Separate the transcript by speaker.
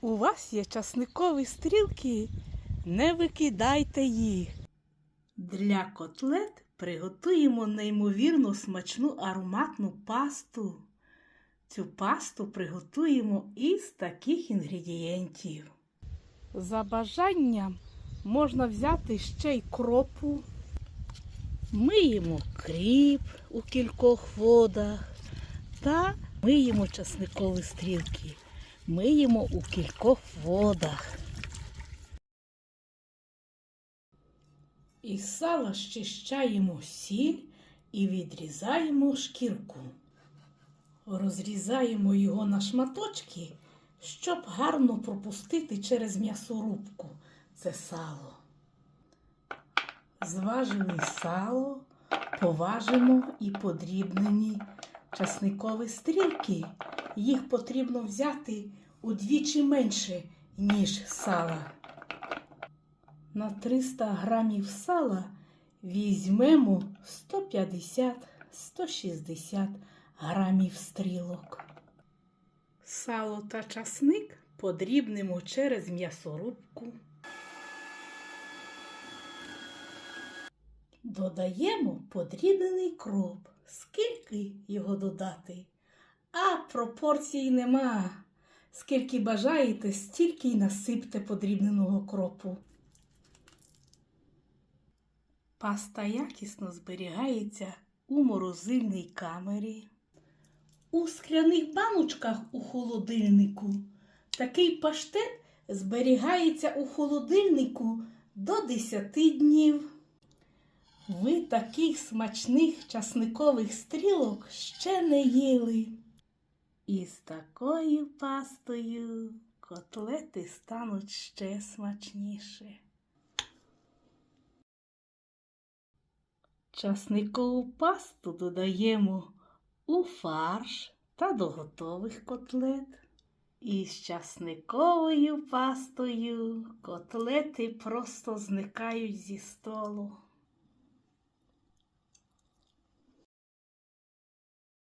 Speaker 1: у вас є часникові стрілки, не викидайте їх. Для котлет приготуємо неймовірно смачну ароматну пасту. Цю пасту приготуємо із таких інгредієнтів. За бажанням можна взяти ще й кропу. Миємо кріп у кількох водах та миємо часникові стрілки. Миємо у кількох водах. Із сала щищаємо сіль і відрізаємо шкірку. Розрізаємо його на шматочки, щоб гарно пропустити через м'ясорубку це сало. Зважили сало, поважимо і подрібнені часникові стрілки. Їх потрібно взяти удвічі менше, ніж сала. На 300 грамів сала візьмемо 150-160 грамів стрілок. Сало та часник подрібнемо через м'ясорубку. Додаємо подрібнений кроп. Скільки його додати? Пропорцій нема. Скільки бажаєте, стільки й насипте подрібненого кропу. Паста якісно зберігається у морозильній камері. У скляних баночках у холодильнику такий паштет зберігається у холодильнику до 10 днів. Ви таких смачних часникових стрілок ще не їли. І з такою пастою котлети стануть ще смачніше. Часникову пасту додаємо у фарш та до готових котлет. І з часниковою пастою котлети просто зникають зі столу.